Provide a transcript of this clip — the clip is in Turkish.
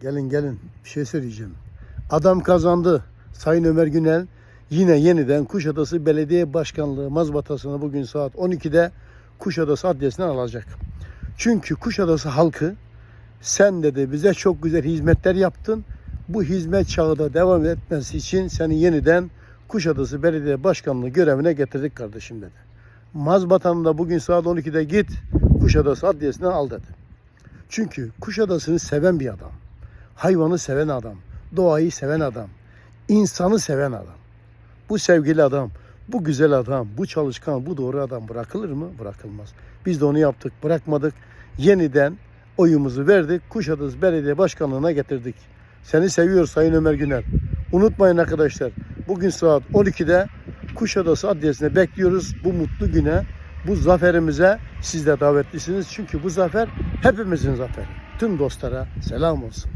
Gelin gelin bir şey söyleyeceğim. Adam kazandı. Sayın Ömer Günel yine yeniden Kuşadası Belediye Başkanlığı mazbatasını bugün saat 12'de Kuşadası Adliyesi'nden alacak. Çünkü Kuşadası halkı sen dedi bize çok güzel hizmetler yaptın. Bu hizmet çağı da devam etmesi için seni yeniden Kuşadası Belediye Başkanlığı görevine getirdik kardeşim dedi. Mazbatanı da bugün saat 12'de git Kuşadası Adliyesi'nden al dedi. Çünkü Kuşadası'nı seven bir adam. Hayvanı seven adam. Doğayı seven adam. insanı seven adam. Bu sevgili adam, bu güzel adam, bu çalışkan, bu doğru adam bırakılır mı? Bırakılmaz. Biz de onu yaptık, bırakmadık. Yeniden oyumuzu verdik. Kuşadası Belediye Başkanlığı'na getirdik. Seni seviyoruz Sayın Ömer Günel. Unutmayın arkadaşlar. Bugün saat 12'de Kuşadası Adliyesi'ne bekliyoruz. Bu mutlu güne, bu zaferimize siz de davetlisiniz. Çünkü bu zafer hepimizin zaferi. Tüm dostlara selam olsun.